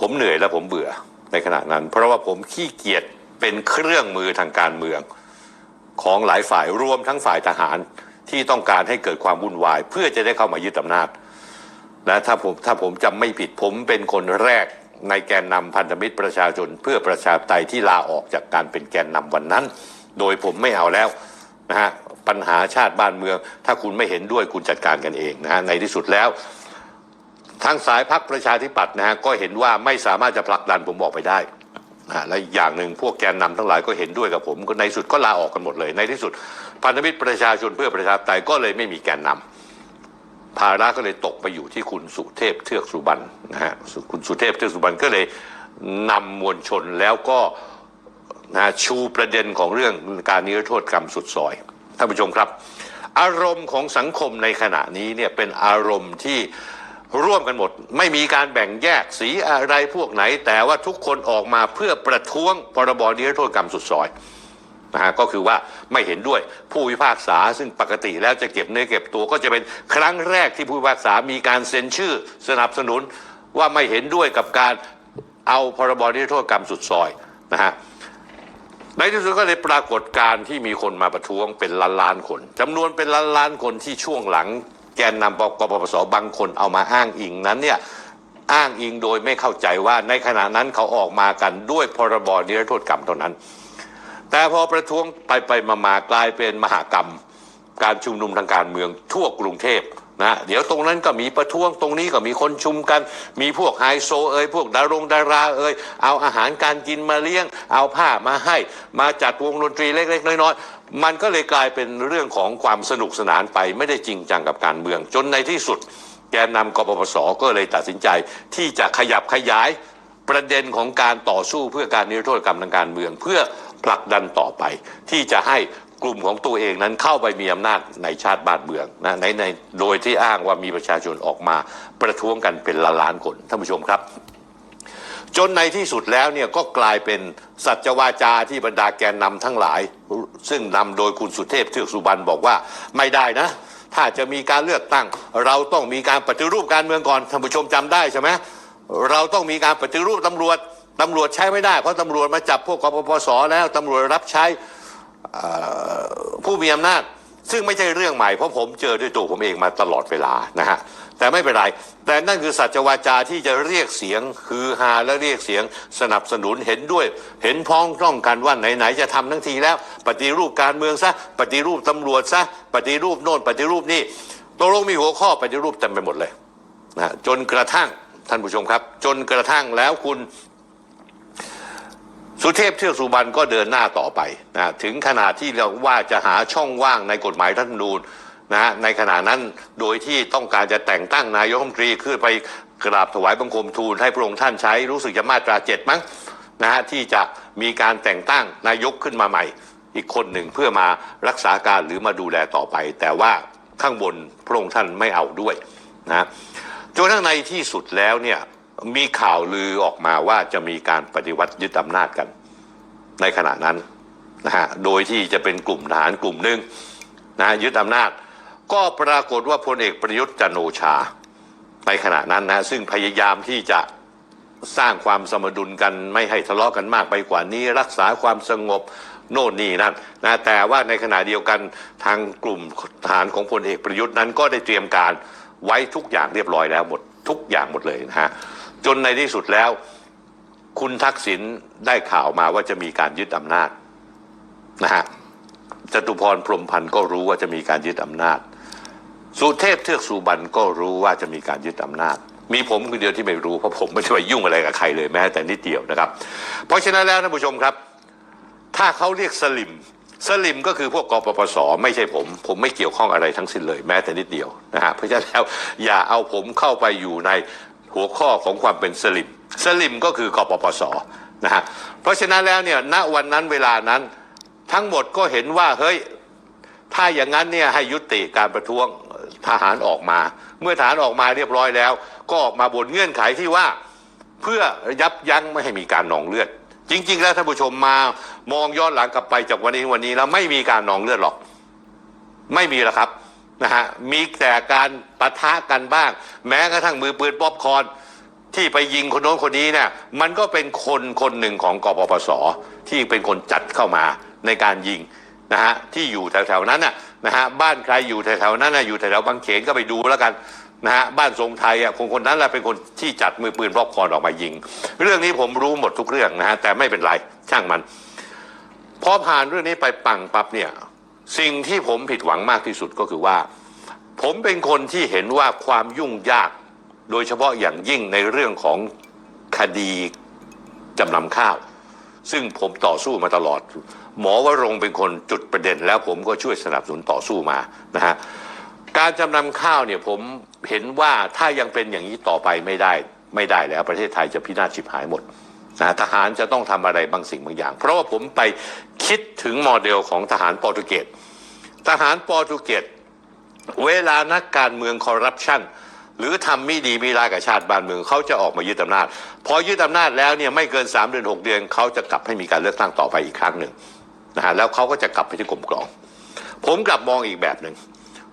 ผมเหนื่อยและผมเบื่อในขณะนั้น เพราะว่าผมขี้เกียจเป็นเครื่องมือทางการเมือง ของหลายฝ่ายรวมทั้งฝ่ายทหารที่ต้องการให้เกิดความวุ่นวาย เพื่อจะได้เข้ามายึดอำนาจนะถ้าผมถ้าผมจำไม่ผิดผมเป็นคนแรกในแกนนำพันธมิตรประชาชน เพื่อประชาธิปไตยที่ลาออกจากการเป็นแกนนำวันนั้น โดยผมไม่เอาแล้วนะฮะปัญหาชาติบ้านเมือง ถ้าคุณไม่เห็นด้วยคุณจัดการกันเองนะฮะในที่สุดแล้ว ทางสายพักประชาธิปัตย์นะฮะก็เห็นว่าไม่สามารถจะผลักดันผมออกไปได้นะและอย่างหนึ่งพวกแกนนำทั้งหลายก็เห็นด้วยกับผมในสุดก็ลาออกกันหมดเลย ในที่สุดพันธมิตรประชาชนเพื่อประชาธิปไตยก็เลยไม่มีแกนนำภาระก็เลยตกไปอยู่ที่คุณสุเทพเทือกสุบรรณนะฮะคุณสุเทพเทือกสุบรรณก็เลยนำมวลชนแล้วก็นะชูประเด็นของเรื่องการนิรโทษกรรมสุดซอยท่านผู้ชมครับ อารมณ์ของสังคมในขณะนี้เนี่ยเป็นอารมณ์ที่ ร่วมกันหมด ไม่มีการแบ่งแยกสีอะไรพวกไหน แต่ว่าทุกคนออกมาเพื่อประท้วงพรบนิรโทษกรรมสุดซอยนะฮะก็คือว่าไม่เห็นด้วยผู้พิพากษาซึ่งปกติแล้วจะเก็บเนื้อเก็บตัวก็จะเป็นครั้งแรกที่ผู้พิพากษามีการเซ็นชื่อสนับสนุนว่าไม่เห็นด้วยกับการเอาพรบนิรโทษกรรมสุดซอยนะฮะในที่สุดก็เลยปรากฏการที่มีคนมาประท้วงเป็นล้านล้านๆคนจำนวนเป็นล้านล้านๆคนที่ช่วงหลัง กนนำกปปสบางคนเอามาอ้างอิงนั้นเนี่ยอ้างอิงโดยไม่เข้าใจว่าในขณะนั้นเขาออกมากันด้วยพรบนิรโทษกรรมเท่านั้น แต่พอประท้วงไปไปมามากลายเป็นมหากรรม การชุมนุมทางการเมืองทั่วกรุงเทพ นะเดี๋ยวตรงนั้นก็มีประท้วงตรงนี้ก็มีคนชุมกัน มีพวกไฮโซเอ่ยพวกดารงดาราเอ่ยเอาอาหารการกินมาเลี้ยง เอาผ้ามาให้ มาจัดวงดนตรีเล็ก ๆ น้อยๆมันก็เลยกลายเป็นเรื่องของความสนุกสนานไปไม่ได้จริงจังกับการเมือง จนในที่สุด แกนนำกปปสก็เลยตัดสินใจที่จะขยับขยายประเด็นของการต่อสู้เพื่อการนิรโทษกรรมทางการเมือง เพื่อผลักดันต่อไป ที่จะให้ กลุ่มของตัวเองนั้นเข้าไปมีอำนาจในชาติบ้านเมืองนะในในโดยที่อ้างว่ามีประชาชนออกมาประท้วงกันเป็นล้านล้านคนท่านผู้ชมครับ จนในที่สุดแล้วเนี่ยก็กลายเป็นสัจวาจาที่บรรดาแกนนำทั้งหลาย ซึ่งนำโดยคุณสุเทพเทือกสุบรรณบอกว่าไม่ได้นะถ้าจะมีการเลือกตั้ง เราต้องมีการปฏิรูปการเมืองก่อนท่านผู้ชมจำได้ใช่ไหมเราต้องมีการปฏิรูปตำรวจตำรวจใช้ไม่ได้เพราะตำรวจมาจับพวกกปปสแล้วตำรวจรับใช้ ผู้มีอำนาจ ซึ่งไม่ใช่เรื่องใหม่เพราะผมเจอด้วยตัวผมเองมาตลอดเวลานะฮะแต่ไม่เป็นไร แต่นั่นคือสัจวาจาที่จะเรียกเสียงคือฮาและเรียกเสียงสนับสนุนเห็นด้วย เห็นพ้องต้องกันว่าไหนๆจะทำทั้งทีแล้ว ปฏิรูปการเมืองซะปฏิรูปตำรวจซะปฏิรูปโน่นปฏิรูปนี่ตกลงมีหัวข้อปฏิรูปเต็มไปหมดเลยนะฮะจนกระทั่งท่านผู้ชมครับ จนกระทั่งแล้วคุณ สุเทพเทือกสุบรรณก็เดินหน้าต่อไปนะถึงขนาดที่เราว่าจะหาช่องว่างในกฎหมายรัฐธรรมนูญนะฮะในขณะนั้นโดยที่ต้องการจะแต่งตั้งนายกรัฐมนตรีขึ้นไปกราบถวายบังคมทูลให้พระองค์ท่านใช้รู้สึกจะมาตราเจ็ดมั้งนะฮะที่จะมีการแต่งตั้งนายกขึ้นมาใหม่ อีกคนหนึ่งเพื่อมารักษาการหรือมาดูแลต่อไป แต่ว่าข้างบนพระองค์ท่านไม่เอาด้วยนะจนทั้งในที่สุดแล้วเนี่ย มีข่าวลือออกมาว่าจะมีการปฏิวัติยึดอำนาจกัน ในขณะนั้นนะฮะโดยที่จะเป็นกลุ่มทหารกลุ่มหนึ่งนะยึดอำนาจ ก็ปรากฏว่าพลเอกประยุทธ์จันโอชา ในขณะนั้นนะซึ่งพยายามที่จะสร้างความสมดุลกันไม่ให้ทะเลาะกันมากไปกว่านี้ รักษาความสงบโน่นนี่นั่นนะแต่ว่าในขณะเดียวกันทางกลุ่มทหารของพลเอกประยุทธ์นั้นก็ได้เตรียมการไว้ทุกอย่างเรียบร้อยแล้วหมด ทุกอย่างหมดเลยนะฮะ จนในที่สุดแล้ว คุณทักษิณได้ข่าวมาว่าจะมีการยึดอำนาจนะฮะจตุพรพรมพันธ์ก็รู้ว่าจะมีการยึดอำนาจ สุเทพเทือกสุบรรณก็รู้ว่าจะมีการยึดอำนาจ มีผมคนเดียวที่ไม่รู้เพราะผมไม่ได้ไปยุ่งอะไรกับใครเลยแม้แต่นิดเดียวนะครับ เพราะฉะนั้นแล้วท่านผู้ชมครับ ถ้าเขาเรียกสลิมสลิมก็คือพวกกปปสไม่ใช่ผม ผมไม่เกี่ยวข้องอะไรทั้งสิ้นเลยแม้แต่นิดเดียวนะฮะเพราะฉะนั้นแล้วอย่าเอาผมเข้าไปอยู่ใน หัวข้อของความเป็นสลิม สลิมก็คือกปปสนะฮะเพราะฉะนั้นแล้วเนี่ยณวันนั้นเวลานั้นทั้งหมดก็เห็นว่าเฮ้ยถ้าอย่างนั้นเนี่ยให้ยุติการประท้วงทหารออกมา เมื่อทหารออกมาเรียบร้อยแล้ว ก็ออกมาบนเงื่อนไขที่ว่าเพื่อยับยั้งไม่ให้มีการหนองเลือด จริง ๆ แล้วท่านผู้ชมมามองย้อนหลังกลับไปจากวันนี้วันนี้แล้วไม่มีการหนองเลือดหรอก ไม่มีหรอกครับ นะฮะมีแต่การปะทะกันบ้าง แม้กระทั่งมือปืนป๊อปคอนที่ไปยิงคนโน้นคนนี้เนี่ยมันก็เป็นคนคนหนึ่งของกปปสที่เป็นคนจัดเข้ามาในการยิงนะฮะที่อยู่แถวๆนั้นน่ะนะฮะบ้านใครอยู่แถวๆนั้นน่ะอยู่แถวๆบางเขนก็ไปดูแล้วกันนะฮะบ้านทรงไทยอะคนคนนั้นแหละเป็นคนที่จัดมือปืนพกพรออกมายิง เรื่องนี้ผมรู้หมดทุกเรื่องนะฮะแต่ไม่เป็นไรช่างมันพอผ่านเรื่องนี้ไปปังปั๊บเนี่ย สิ่งที่ผมผิดหวังมากที่สุดก็คือว่า ผมเป็นคนที่เห็นว่าความยุ่งยาก โดยเฉพาะอย่างยิ่งในเรื่องของคดีจำนำข้าว ซึ่งผมต่อสู้มาตลอด หมอวรงเป็นคนจุดประเด็น แล้วผมก็ช่วยสนับสนุนต่อสู้มานะฮะการจำนำข้าวเนี่ยผมเห็นว่าถ้ายังเป็นอย่างนี้ต่อไปไม่ได้ ไม่ได้แล้วประเทศไทยจะพินาศฉิบหายหมด นะทหารจะต้องทำอะไรบางสิ่งบางอย่าง เพราะว่าผมไปคิดถึงโมเดลของทหารโปรตุเกสทหารโปรตุเกสเวลานักการเมืองคอร์รัปชันหรือทำไม่ดีไม่ร้ายกับชาติบ้านเมืองเขาจะออกมายึดอำนาจ พอยึดอำนาจแล้วเนี่ยไม่เกิน 3 เดือน 6 เดือนเขาจะกลับให้มีการเลือกตั้งต่อไปอีกครั้งหนึ่งนะฮะแล้วเขาก็จะกลับไปที่กลมกลอง ผมกลับมองอีกแบบหนึ่ง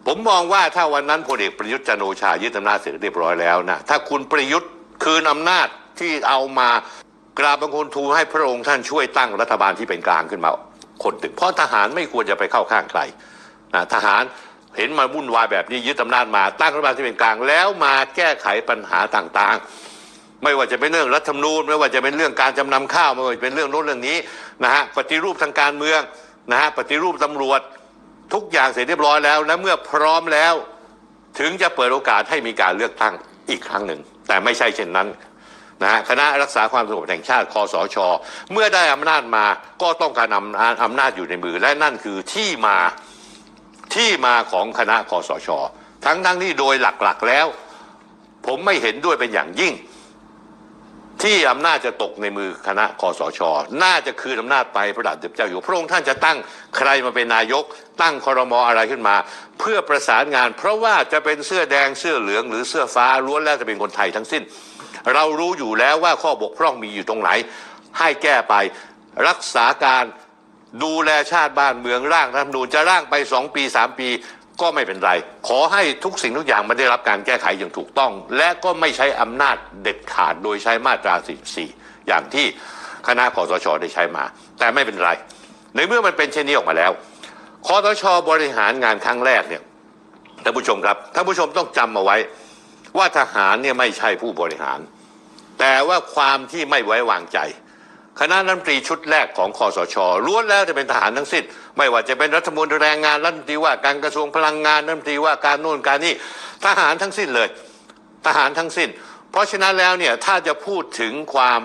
ผมมองว่าถ้าวันนั้นพลเอกประยุทธ์จันโอชายึดอำนาจเสร็จเรียบร้อยแล้วนะถ้าคุณประยุทธ์คืนอำนาจที่เอามา กราบบังคลทูลให้พระองค์ท่านช่วยตั้งรัฐบาลที่เป็นกลางขึ้นมาคนหนึ่งเพราะทหารไม่ควรจะไปเข้าข้างใครนะทหารเห็นมาวุ่นวายแบบนี้ยึดอำนาจมาตั้งรัฐบาลที่เป็นกลาง แล้วมาแก้ไขปัญหาต่างๆ ไม่ว่าจะเป็นเรื่องรัฐธรรมนูญไม่ว่าจะเป็นเรื่องการจำนำข้าวไม่ว่าจะเป็นเรื่องโน้นเรื่องนี้นะฮะปฏิรูปทางการเมืองนะฮะปฏิรูปตำรวจทุกอย่างเสร็จเรียบร้อยแล้วและเมื่อพร้อมแล้ว ถึงจะเปิดโอกาสให้มีการเลือกตั้งอีกครั้งหนึ่ง แต่ไม่ใช่เช่นนั้น นะฮะคณะรักษาความสงบแห่งชาติคอสช เมื่อได้อำนาจมาก็ต้องการอำนาจอำนาจอยู่ในมือ และนั่นคือที่มาที่มาของคณะคอสช ทั้งทั้งที่โดยหลักๆแล้ว ผมไม่เห็นด้วยเป็นอย่างยิ่ง ที่อำนาจจะตกในมือคณะคอสช น่าจะคืนอำนาจไปพระบาทเด็จเจ้าอยู่พระองค์ท่านจะตั้งใครมาเป็นนายก ตั้งคอรมออะไรขึ้นมา เพื่อประสานงาน เพราะว่าจะเป็นเสื้อแดงเสื้อเหลืองหรือเสื้อฟ้าล้วนแล้วจะเป็นคนไทยทั้งสิ้น เรารู้อยู่แล้วว่าข้อบกพร่องมีอยู่ตรงไหน ให้แก้ไปรักษาการดูแลชาติบ้านเมืองร่างรัฐธรรมนูญจะร่างไปสองปีสามปีก็ไม่เป็นไร ขอให้ทุกสิ่งทุกอย่างมันได้รับการแก้ไขอย่างถูกต้อง และก็ไม่ใช้อำนาจเด็ดขาดโดยใช้มาตรา 44 อย่างที่คณะคอสชได้ใช้มา แต่ไม่เป็นไร ในเมื่อมันเป็นเช่นนี้ออกมาแล้วคอสชบริหารงานครั้งแรกเนี่ยท่านผู้ชมครับท่านผู้ชมต้องจำเอาไว้ ว่าทหารเนี่ยไม่ใช่ผู้บริหาร แต่ว่าความที่ไม่ไว้วางใจ คณะรัฐมนตรีชุดแรกของคอสชล้วนแล้วจะเป็นทหารทั้งสิ้น ไม่ว่าจะเป็นรัฐมนตรีแรงงานรัฐมนตรีว่าการกระทรวงพลังงานรัฐมนตรีว่าการโน่นการนี่ทหารทั้งสิ้นเลย ทหารทั้งสิ้น เพราะฉะนั้นแล้วเนี่ยถ้าจะพูดถึงความ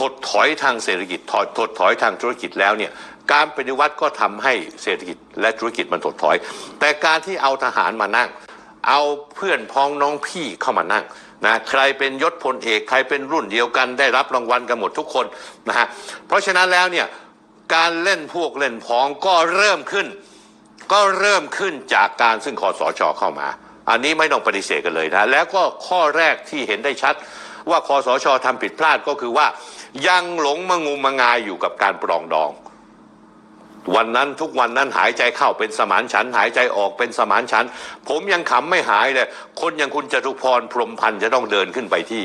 ถดถอยทางเศรษฐกิจถอยถดถอยทางธุรกิจแล้วเนี่ยการปฏิวัติก็ทำให้เศรษฐกิจและธุรกิจมันถดถอย แต่การที่เอาทหารมานั่ง เอาเพื่อนพ้องน้องพี่เข้ามานั่ง นะใครเป็นยศพลเอกใครเป็นรุ่นเดียวกันได้รับรางวัลกันหมดทุกคนนะฮะเพราะฉะนั้นแล้วเนี่ยการเล่นพวกเล่นพ้องก็เริ่มขึ้น ก็เริ่มขึ้นจากการซึ่งคอสชเข้ามา อันนี้ไม่ต้องปฏิเสธกันเลยนะแล้วก็ข้อแรกที่เห็นได้ชัดว่าคอสชทำผิดพลาดก็คือว่า ยังหลงมงุมมงายอยู่กับการปรองดอง วันนั้นทุกวันนั้นหายใจเข้าเป็นสมานฉันหายใจออกเป็นสมานฉันผมยังขำไม่หายเลย คนอย่างคุณจตุพรพรมพันธ์จะต้องเดินขึ้นไปที่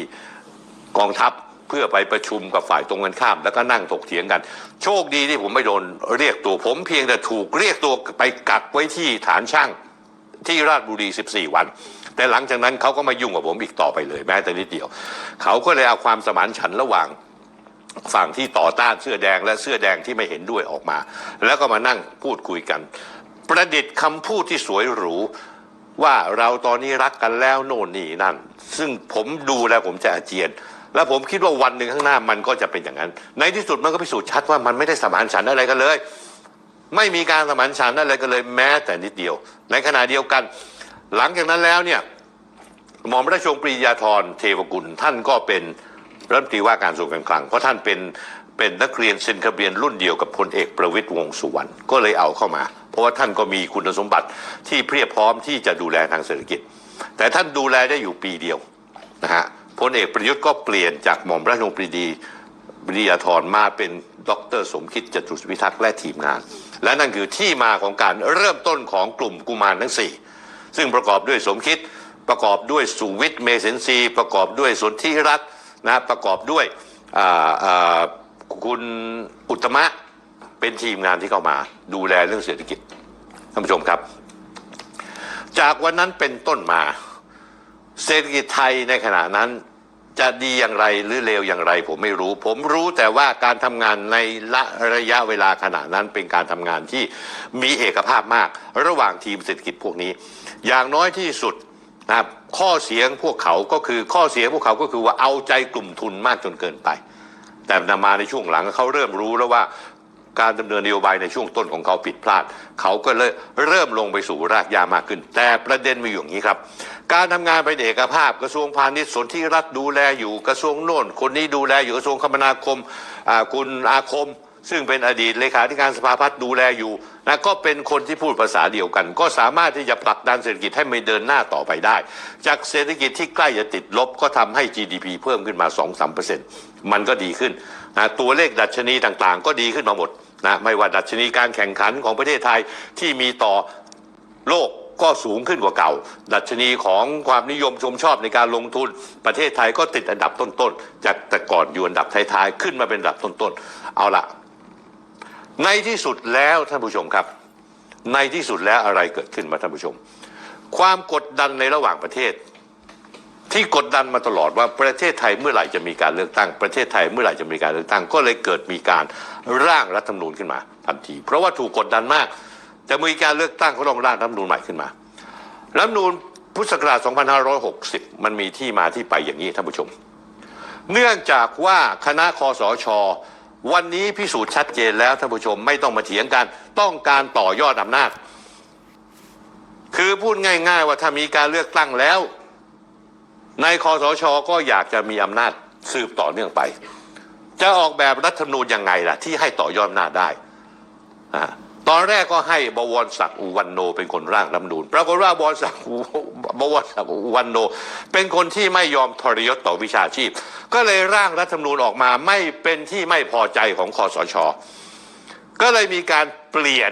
กองทัพเพื่อไปประชุมกับฝ่ายตรงกันข้าม แล้วก็นั่งถกเถียงกัน โชคดีที่ผมไม่โดนเรียกตัว ผมเพียงแต่ถูกเรียกตัวไปกักไว้ที่ฐานช่างที่ราชบุรี 14 วัน แต่หลังจากนั้นเขาก็มายุ่งกับผมอีกต่อไปเลย แม้แต่นิดเดียว เขาก็เลยเอาความสมานฉันระหว่าง ฝั่งที่ต่อต้านเสื้อแดงและเสื้อแดงที่ไม่เห็นด้วยออกมา แล้วก็มานั่งพูดคุยกัน ประดิษฐ์คำพูดที่สวยหรูว่าเราตอนนี้รักกันแล้วโน่นนี่นั่น ซึ่งผมดูแล้วผมจะอาเจียน แล้วผมคิดว่าวันหนึ่งข้างหน้ามันก็จะเป็นอย่างนั้น ในที่สุดมันก็พิสูจน์ชัดว่ามันไม่ได้สมานฉันอะไรกันเลย ไม่มีการสมานฉันอะไรกันเลยแม้แต่นิดเดียว ในขณะเดียวกัน หลังจากนั้นแล้วเนี่ยหมอมราชวงศ์ปรียาธรเทวกุลท่านก็เป็น รัฐมนตรีว่าการกระทรวงการคลัง เพราะท่านเป็นเป็นนักเรียนเซนคาเบียนรุ่นเดียวกับพลเอกประวิตยวงสุวรรณก็เลยเอาเข้ามา เพราะว่าท่านก็มีคุณสมบัติที่เพียบพร้อมที่จะดูแลทางเศรษฐกิจ แต่ท่านดูแลได้อยู่ปีเดียวนะฮะพลเอกประยุทธ์ก็เปลี่ยนจากหม่อมราชวงศ์ปรีดีปรียาธรมาเป็นดรสมคิดจตุรพิทักษ์และทีมงาน และนั่นคือที่มาของการเริ่มต้นของกลุ่มกุมารทั้งสี่ซึ่งประกอบด้วยสมคิดประกอบด้วยสุวิทย์เมเซนซีประกอบด้วยสนธิรัตน์ นะประกอบด้วยคุณอุตมะเป็นทีมงานที่เข้ามา ดูแลเรื่องเศรษฐกิจท่านผู้ชมครับ จากวันนั้นเป็นต้นมา เศรษฐกิจไทยในขณะนั้นจะดีอย่างไรหรือเลวอย่างไร ผมไม่รู้ ผมรู้แต่ว่าการทำงานในละระยะเวลาขณะนั้นเป็นการทำงานที่มีเอกภาพมาก ระหว่างทีมเศรษฐกิจพวกนี้ อย่างน้อยที่สุด นะครับข้อเสียงพวกเขาก็คือข้อเสียพวกเขาก็คือว่าเอาใจกลุ่มทุนมากจนเกินไป แต่นำมาในช่วงหลังเขาเริ่มรู้แล้วว่าการดำเนินนโยบายในช่วงต้นของเขาผิดพลาด เขาก็เลยเริ่มลงไปสู่รากหญ้ามากขึ้น แต่ประเด็นมีอยู่อย่างนี้ครับ การทำงานเป็นเอกภาพกระทรวงพาณิชย์สนที่รัฐดูแลอยู่กระทรวงโน่น คนนี้ดูแลอยู่กระทรวงคมนาคมคุณอาคม ซึ่งเป็นอดีตเลขาธิการสภาพัฒน์ดูแลอยู่นะก็เป็นคนที่พูดภาษาเดียวกัน ก็สามารถที่จะผลักดันเศรษฐกิจให้ไม่เดินหน้าต่อไปได้ จากเศรษฐกิจที่ใกล้จะติดลบก็ทำให้ GDP เพิ่มขึ้นมา 2-3%มันก็ดีขึ้นนะตัวเลขดัชนีต่างๆ ก็ดีขึ้นมาหมดนะไม่ว่าดัชนีการแข่งขันของประเทศไทยที่มีต่อโลกก็สูงขึ้นกว่าเก่า ดัชนีของความนิยมชมชอบในการลงทุน ประเทศไทยก็ติดอันดับต้นๆ จากแต่ก่อนอยู่อันดับท้ายๆ ขึ้นมาเป็นอันดับต้นๆ เอาละ ในที่สุดแล้วท่านผู้ชมครับ ในที่สุดแล้วอะไรเกิดขึ้นมาท่านผู้ชม ความกดดันในระหว่างประเทศ ที่กดดันมาตลอดว่าประเทศไทยเมื่อไหร่จะมีการเลือกตั้ง ประเทศไทยเมื่อไหร่จะมีการเลือกตั้ง ก็เลยเกิดมีการร่างรัฐธรรมนูญขึ้นมาทันที เพราะว่าถูกกดดันมาก จะมีการเลือกตั้งก็ต้องร่างรัฐธรรมนูญใหม่ขึ้นมารัฐธรรมนูญพุทธศักราช 2560 มันมีที่มาที่ไปอย่างนี้ท่านผู้ชม เนื่องจากว่าคณะคอสช วันนี้พิสูจน์ชัดเจนแล้วท่านผู้ชมไม่ต้องมาเถียงกัน ต้องการต่อยอดอำนาจ คือพูดง่าย ๆ ว่าถ้ามีการเลือกตั้งแล้วในคอสชก็อยากจะมีอำนาจสืบต่อเนื่องไป จะออกแบบรัฐธรรมนูญยังไงล่ะ ที่ให้ต่อยอดอำนาจได้อ่า ตอนแรกก็ให้บวรศักดิ์อุวันโน เป็นคนร่างรัฐมนูญปรากฏว่าบวรศักดิ์บวรศักดิ์อุวันโน เป็นคนที่ไม่ยอมทรยศต่อวิชาชีพ ก็เลยร่างรัฐธรรมนูญออกมาไม่เป็นที่ไม่พอใจของคอสช ก็เลยมีการเปลี่ยน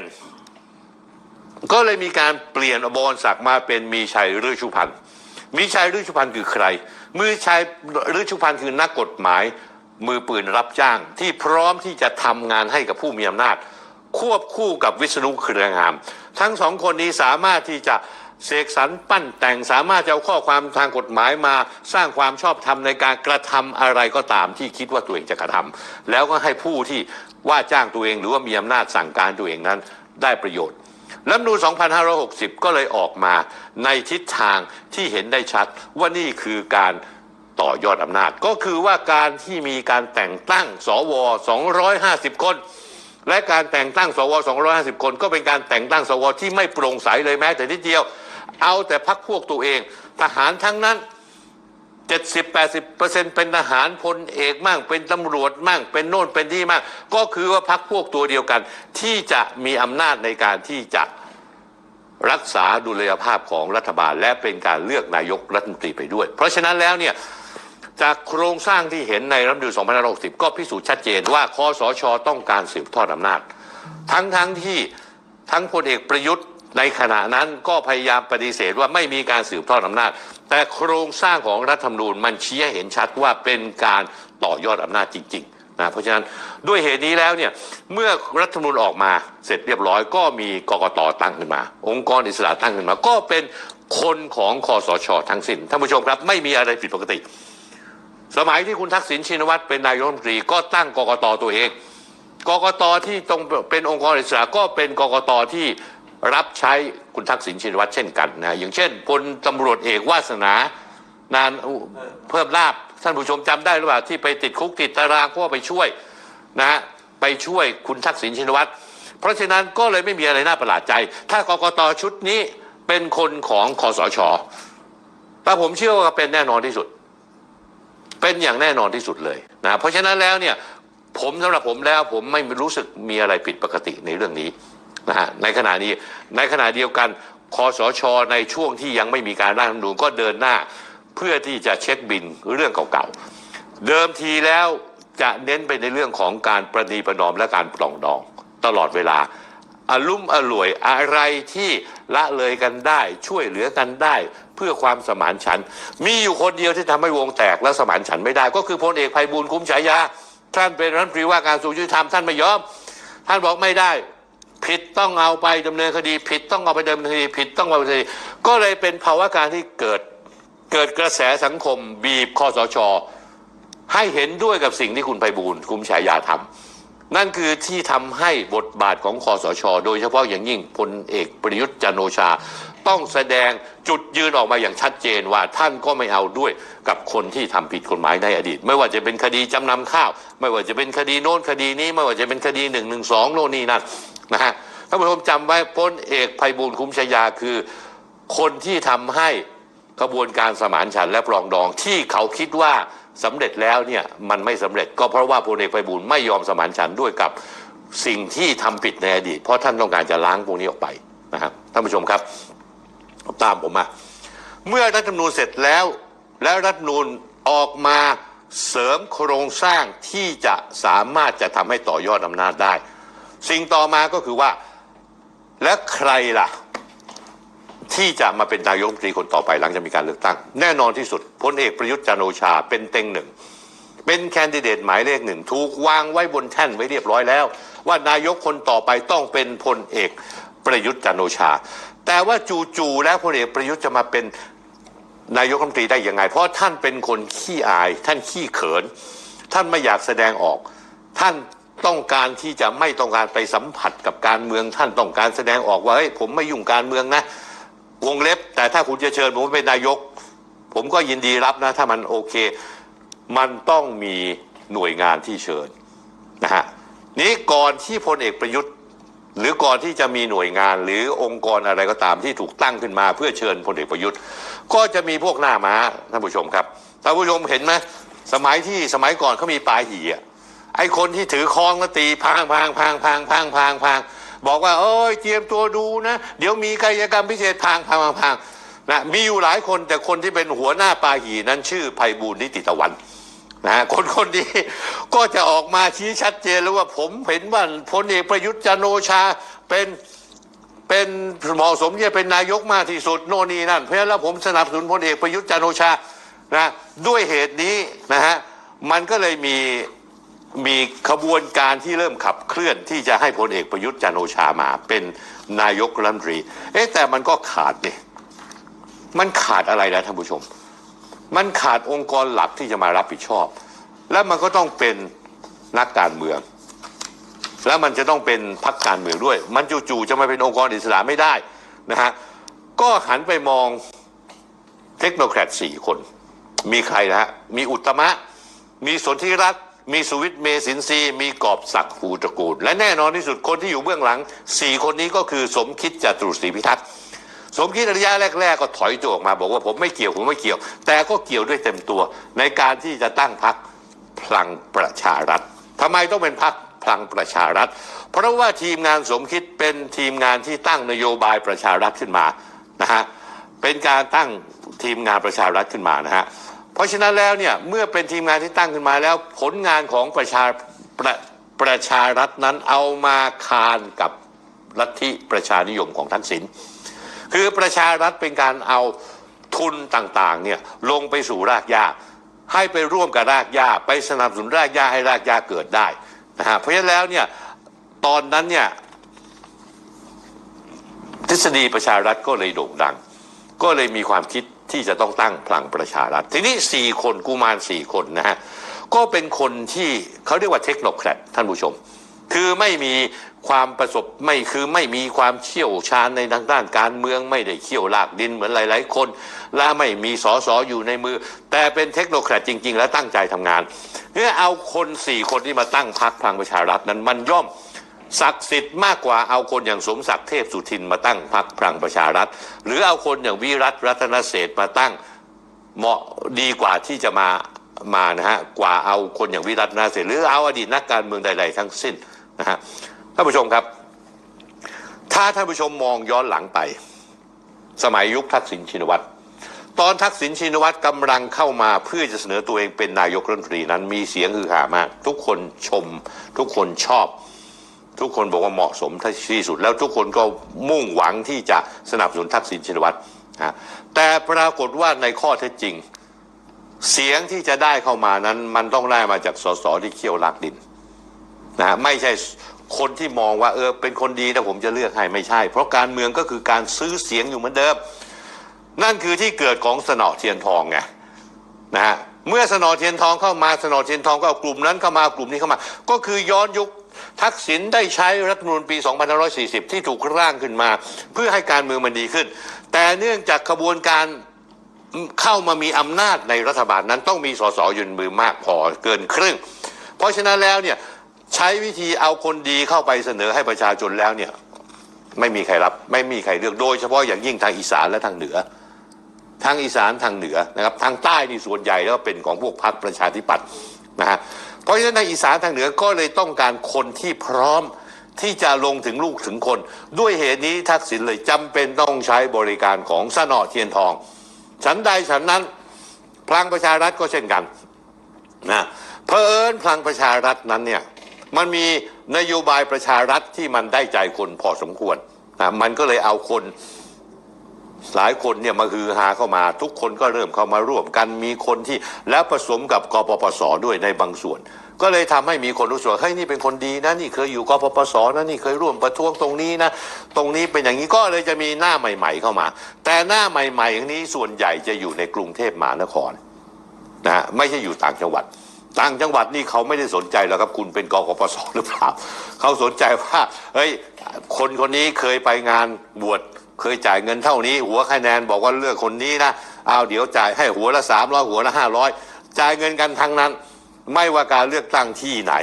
ก็เลยมีการเปลี่ยนบวรศักดิ์มาเป็นมีชัยฤชุพันธ์มีชัยฤชุพันธ์คือใครมือชัยฤชุพันธ์คือนักกฎหมายมือปืนรับจ้างที่พร้อมที่จะทำงานให้กับผู้มีอำนาจ ควบคู่กับวิษณุเครืองาม ทั้งสองคนนี้สามารถที่จะเสกสรรปั้นแต่งสามารถจะเอาข้อความทางกฎหมายมาสร้างความชอบธรรมในการกระทำอะไรก็ตามที่คิดว่าตัวเองจะกระทำแล้วก็ให้ผู้ที่ว่าจ้างตัวเองหรือว่ามีอำนาจสั่งการตัวเองนั้นได้ประโยชน์รัฐมนู2560 ก็เลยออกมาในทิศทางที่เห็นได้ชัดว่านี่คือการต่อยอดอำนาจ ก็คือว่าการที่มีการแต่งตั้งสว 250 คน และการแต่งตั้งสว250 คน ก็เป็นการแต่งตั้งสวที่ไม่โปร่งใสเลยแม้แต่นิดเดียว เอาแต่พักพวกตัวเอง ทหารทั้งนั้น 70-80%เป็นทหารพลเอกมั่ง เป็นตำรวจมั่ง เป็นโน่นเป็นที่มั่ง ก็คือว่าพักพวกตัวเดียวกัน ที่จะมีอำนาจในการที่จะรักษาดุลยภาพของรัฐบาล และเป็นการเลือกนายกรัฐมนตรีไปด้วย เพราะฉะนั้นแล้วเนี่ย จากโครงสร้างที่เห็นในรัฐธรรมนูญ2560 ก็พิสูจน์ชัดเจนว่าคอสชต้องการสืบทอดอำนาจ ทั้งทั้งที่ทั้งพลเอกประยุทธ์ในขณะนั้นก็พยายามปฏิเสธว่าไม่มีการสืบทอดอำนาจ แต่โครงสร้างของรัฐธรรมนูญมันชี้ให้เห็นชัดว่าเป็นการต่อยอดอำนาจจริงๆนะเพราะฉะนั้นด้วยเหตุนี้แล้วเนี่ยเมื่อรัฐธรรมนูญออกมาเสร็จเรียบร้อย ก็มีกกตตั้งขึ้นมา องค์กรอิสระตั้งขึ้นมา ก็เป็นคนของคอสช ทั้งสิ้นท่านผู้ชมครับไม่มีอะไรผิดปกติ สมัยที่คุณทักษิณชินวัตรเป็นนายกรัฐมนตรีก็ตั้งกกตตัวเอง กกตที่ตรงเป็นองค์กรอิสระก็เป็นกกตที่รับใช้คุณทักษิณชินวัตรเช่นกันนะอย่างเช่นพลตำรวจเอกวาสนานานเพิ่มลาบท่านผู้ชมจำได้หรือเปล่าที่ไปติดคุกติดตารางเพราะว่าไปช่วยนะฮะไปช่วยคุณทักษิณชินวัตรเพราะฉะนั้นก็เลยไม่มีอะไรน่าประหลาดใจ ถ้ากกตชุดนี้เป็นคนของคอสชแต่ผมเชื่อว่าเป็นแน่นอนที่สุด เป็นอย่างแน่นอนที่สุดเลยนะเพราะฉะนั้นแล้วเนี่ยผมสำหรับผมแล้วผมไม่รู้สึกมีอะไรผิดปกติในเรื่องนี้นะฮะในขณะนี้ในขณะเดียวกันคอสชในช่วงที่ยังไม่มีการร่างรัฐธรรมนูญก็เดินหน้าเพื่อที่จะเช็คบินเรื่องเก่าๆ เดิมทีแล้วจะเน้นไปในเรื่องของการประนีประนอมและการปลองดอง ตลอดเวลาอารุ่มอร่วยอะไรที่ละเลยกันได้ช่วยเหลือกันได้ เพื่อความสมานฉันท์มีอยู่คนเดียวที่ทำให้วงแตกและสมานฉันท์ไม่ได้ ก็คือพลเอกไพบูลคุ้มฉายาท่านเป็นรัฐมนตรีว่าการกระทรวงยุติธรรมท่านไม่ยอม ท่านบอกไม่ได้ ผิดต้องเอาไปดำเนินคดี ผิดต้องเอาไปดำเนินคดีผิดต้องเอาไปดำเนินคดีก็เลยเป็นภาวะการที่เกิดเกิดกระแสสังคมบีบคอสช ให้เห็นด้วยกับสิ่งที่คุณไพบูลคุ้มฉายาทำ นั่นคือที่ทำให้บทบาทของคอสช โดยเฉพาะอย่างยิ่งพลเอกประยุทธ์จันโอชา ต้องแสดงจุดยืนออกมาอย่างชัดเจนว่าท่านก็ไม่เอาด้วยกับคนที่ทำผิดกฎหมายในอดีต ไม่ว่าจะเป็นคดีจำนำข้าว ไม่ว่าจะเป็นคดีโน้นคดีนี้ ไม่ว่าจะเป็นคดีหนึ่งหนึ่งสองโน่นนี่นั่นนะฮะท่านผู้ชมจำไว้พลเอกไพบูลย์คุ้มฉายาคือ คนที่ทำให้กระบวนการสมานฉันท์และปรองดองที่เขาคิดว่า สำเร็จแล้วเนี่ยมันไม่สำเร็จก็เพราะว่าพลเอกไพบูลย์ไม่ยอมสมานฉันด้วยกับสิ่งที่ทำผิดในอดีตเพราะท่านต้องการจะล้างพวกนี้ออกไปนะครับท่านผู้ชมครับ ตามผมมา เมื่อรัฐธรรมนูญเสร็จแล้ว แล้วรัฐธรรมนูญออกมาเสริมโครงสร้างที่จะสามารถจะทำให้ต่อยอดอำนาจได้ สิ่งต่อมาก็คือว่า และใครล่ะ ที่จะมาเป็นนายกรัฐมนตรีคนต่อไปหลังจากมีการเลือกตั้ง แน่นอนที่สุดพลเอกประยุทธ์จันโอชาเป็นเต็งหนึ่ง เป็นแคนดิเดตหมายเลขหนึ่งถูกวางไว้บนแท่นไว้เรียบร้อยแล้ว ว่านายกคนต่อไปต้องเป็นพลเอกประยุทธ์จันโอชา แต่ว่าจู่ๆแล้วพลเอกประยุทธ์จะมาเป็นนายกรัฐมนตรีได้ยังไง เพราะท่านเป็นคนขี้อาย ท่านขี้เขิน ท่านไม่อยากแสดงออก ท่านต้องการที่จะไม่ต้องการไปสัมผัสกับการเมือง ท่านต้องการแสดงออกว่าเฮ้ยผมไม่ยุ่งการเมืองนะ วงเล็บ แต่ถ้าคุณจะเชิญผมเป็นนายก ผมก็ยินดีรับนะ ถ้ามันโอเค มันต้องมีหน่วยงานที่เชิญนะฮะนี้ก่อนที่พลเอกประยุทธ์ หรือก่อนที่จะมีหน่วยงานหรือองค์กรอะไรก็ตามที่ถูกตั้งขึ้นมา เพื่อเชิญพลเอกประยุทธ์ ก็จะมีพวกหน้าม้าท่านผู้ชมครับท่านผู้ชมเห็นไหมสมัยที่สมัยก่อนเขามีปลาหี่อะไอคนที่ถือคองแล้วตีพางพางพางพางพางพางพาง บอกว่า เอ้ยเตรียมตัวดูนะ เดี๋ยวมีกายกรรมพิเศษพางพางพางพงนะมีอยู่หลายคนแต่คนที่เป็นหัวหน้าปาหีนั้นชื่อไพบูลนิติตะวันนะคนคนนี้ก็จะออกมาชี้ชัดเจนแล้วว่าผมเห็นว่าพลเอกประยุทธ์จันโอชาเป็นเป็นเหมาะสมที่จะเป็นนายกมากที่สุดโน่นนี่นั่น เพราะฉะนั้นผมสนับสนุนพลเอกประยุทธ์จันโอชานะด้วยเหตุนี้นะฮะมันก็เลยมี มีขบวนการที่เริ่มขับเคลื่อนที่จะให้พลเอกประยุทธ์จันโอชามา เป็นนายกรัฐมนตรี เอ๊ะแต่มันก็ขาดเนี่ยมันขาดอะไรนะท่านผู้ชม มันขาดองค์กรหลักที่จะมารับผิดชอบ และมันก็ต้องเป็นนักการเมือง แล้วมันจะต้องเป็นพรรคการเมืองด้วย มันจู่ๆจะมาเป็นองค์กรอิสระไม่ได้นะฮะก็หันไปมองเทคโนแครดสี่คน มีใครนะฮะมีอุตมะ มีสนธิรัตน มีสุวิทย์เมสินทรีมีกอบศักดิ์ภูตระกูล และแน่นอนที่สุดคนที่อยู่เบื้องหลังสี่คนนี้ก็คือสมคิดจตุศรีพิทักษ์สมคิดระยะแรก ๆ ก็ถอยตัวออกมาบอกว่าผมไม่เกี่ยวผมไม่เกี่ยว แต่ก็เกี่ยวด้วยเต็มตัว ในการที่จะตั้งพรรคพลังประชารัฐทำไมต้องเป็นพรรคพลังประชารัฐ เพราะว่าทีมงานสมคิดเป็นทีมงานที่ตั้งนโยบายประชารัฐขึ้นมานะฮะเป็นการตั้งทีมงานประชารัฐขึ้นมานะฮะ เพราะฉะนั้นแล้วเนี่ยเมื่อเป็นทีมงานที่ตั้งขึ้นมาแล้วผลงานของประชาประประชารัฐนั้นเอามาคานกับลัทธิประชานิยมของทักษิณคือประชารัฐเป็นการเอาทุนต่างๆเนี่ยลงไปสู่รากหญ้าให้ไปร่วมกับรากหญ้าไปสนับสนุนรากหญ้าให้รากหญ้าเกิดได้นะฮะเพราะฉะนั้นแล้วเนี่ยตอนนั้นเนี่ยทฤษฎีประชารัฐก็เลยโด่งดัง ก็เลยมีความคิด ที่จะต้องตั้งพลังประชารัฐ ทีนี้สี่คนกุมารสี่คนนะฮะ ก็เป็นคนที่เขาเรียกว่าเทคโนแครดท่านผู้ชม คือไม่มีความประสบไม่คือไม่มีความเชี่ยวชาญในทางด้านการเมืองไม่ได้เขี่ยวลากดินเหมือนหลาย ๆ คน และไม่มีสอสออยู่ในมือ แต่เป็นเทคโนแครดจริง ๆ และตั้งใจทำงานเมื่อเอาคนสี่คนที่มาตั้งพรรคพลังประชารัฐนั้นมันย่อม ศักดิ์สิทธิ์มากกว่าเอาคนอย่างสมศักดิ์เทพสุทินมาตั้งพรรคพลังประชารัฐ หรือเอาคนอย่างวิรัตรัตนเศษมาตั้งเหมาะดีกว่าที่จะมามานะฮะกว่าเอาคนอย่างวิรัตนาเสรีหรือเอาอดีตนักการเมืองใด ๆ ทั้งสิ้นนะฮะท่านผู้ชมครับ ถ้าท่านผู้ชมมองย้อนหลังไป สมัยยุคทักษิณชินวัตรตอนทักษิณชินวัตรกำลังเข้ามาเพื่อจะเสนอตัวเองเป็นนายกรัฐมนตรีนั้นมีเสียงฮือฮามาก ทุกคนชม ทุกคนชอบ ทุกคนบอกว่าเหมาะสมที่สุด แล้วทุกคนก็มุ่งหวังที่จะสนับสนุนทักษิณชินวัตรนะแต่ปรากฏว่าในข้อเท็จจริง เสียงที่จะได้เข้ามานั้น มันต้องได้มาจากสสที่เขี้ยวลากดินนะฮะไม่ใช่คนที่มองว่าเออเป็นคนดีแต่ผมจะเลือกให้ไม่ใช่ เพราะการเมืองก็คือการซื้อเสียงอยู่เหมือนเดิม นั่นคือที่เกิดของสนอเทียนทองไงนะฮะเมื่อสนอเทียนทองเข้ามาสนอเทียนทองก็เอากลุ่มนั้นเข้ามากลุ่มนี้เข้ามา ก็คือย้อนยุค ทักษิณได้ใช้รัฐมนูญปี 2540 ที่ถูกร่างขึ้นมา เพื่อให้การเมืองมันดีขึ้น แต่เนื่องจากขบวนการเข้ามามีอำนาจในรัฐบาลนั้นต้องมีสสยืนมือมากพอเกินครึ่ง เพราะฉะนั้นแล้วเนี่ยใช้วิธีเอาคนดีเข้าไปเสนอให้ประชาชนแล้วเนี่ยไม่มีใครรับไม่มีใครเลือกโดยเฉพาะอย่างยิ่งทางอีสานและทางเหนือทางอีสานทางเหนือนะครับทางใต้นี่ส่วนใหญ่แล้วเป็นของพวกพรรคประชาธิปัตย์นะฮะ เพราะฉะนั้นในอีสานทางเหนือก็เลยต้องการคนที่พร้อมที่จะลงถึงลูกถึงคน ด้วยเหตุนี้ทักษิณเลยจำเป็นต้องใช้บริการของสนอเทียนทอง ฉันใดฉันนั้นพลังประชารัฐก็เช่นกันนะเพอเอิญพลังประชารัฐนั้นเนี่ยมันมีนโยบายประชารัฐที่มันได้ใจคนพอสมควรนะมันก็เลยเอาคน หลายคนเนี่ยมาฮือฮาเข้ามา ทุกคนก็เริ่มเข้ามาร่วมกันมีคนที่แล้วผสมกับกปปสด้วยในบางส่วน ก็เลยทำให้มีคนรู้สึกว่าเฮ้ยนี่เป็นคนดีนะนี่เคยอยู่กปปสนะนี่เคยร่วมประท้วงตรงนี้นะตรงนี้เป็นอย่างนี้ก็เลยจะมีหน้าใหม่ ๆ เข้ามา แต่หน้าใหม่ ๆ อย่างนี้ส่วนใหญ่จะอยู่ในกรุงเทพมหานครนะฮะไม่ใช่อยู่ต่างจังหวัดต่างจังหวัดนี่เขาไม่ได้สนใจหรอกครับคุณเป็นกกปสหรือเปล่า เขาสนใจว่าเฮ้ยคนคนนี้เคยไปงานบวช เคยจ่ายเงินเท่านี้ หัวคะแนนบอกว่าเลือกคนนี้นะเอาเดี๋ยวจ่ายให้หัวละสามร้อยหัวละห้าร้อยจ่ายเงินกันทั้งนั้น ไม่ว่าการเลือกตั้งที่ไหน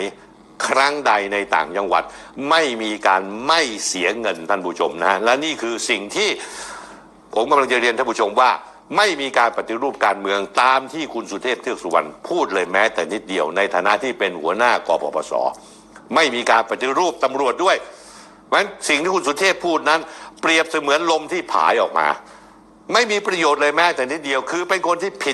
ครั้งใดในต่างจังหวัด ไม่มีการไม่เสียเงินท่านผู้ชมนะฮะและนี่คือสิ่งที่ผมกำลังจะเรียนท่านผู้ชมว่าไม่มีการปฏิรูปการเมืองตามที่คุณสุเทพเทือกสุวรรณพูดเลยแม้แต่นิดเดียวในฐานะที่เป็นหัวหน้ากปปส ไม่มีการปฏิรูปตำรวจด้วย เพราะฉะนั้นสิ่งที่คุณสุเทพพูดนั้น เปรียบเสมือนลมที่ผายออกมา ไม่มีประโยชน์เลยแม้แต่นิดเดียวคือเป็นคนที่ผิด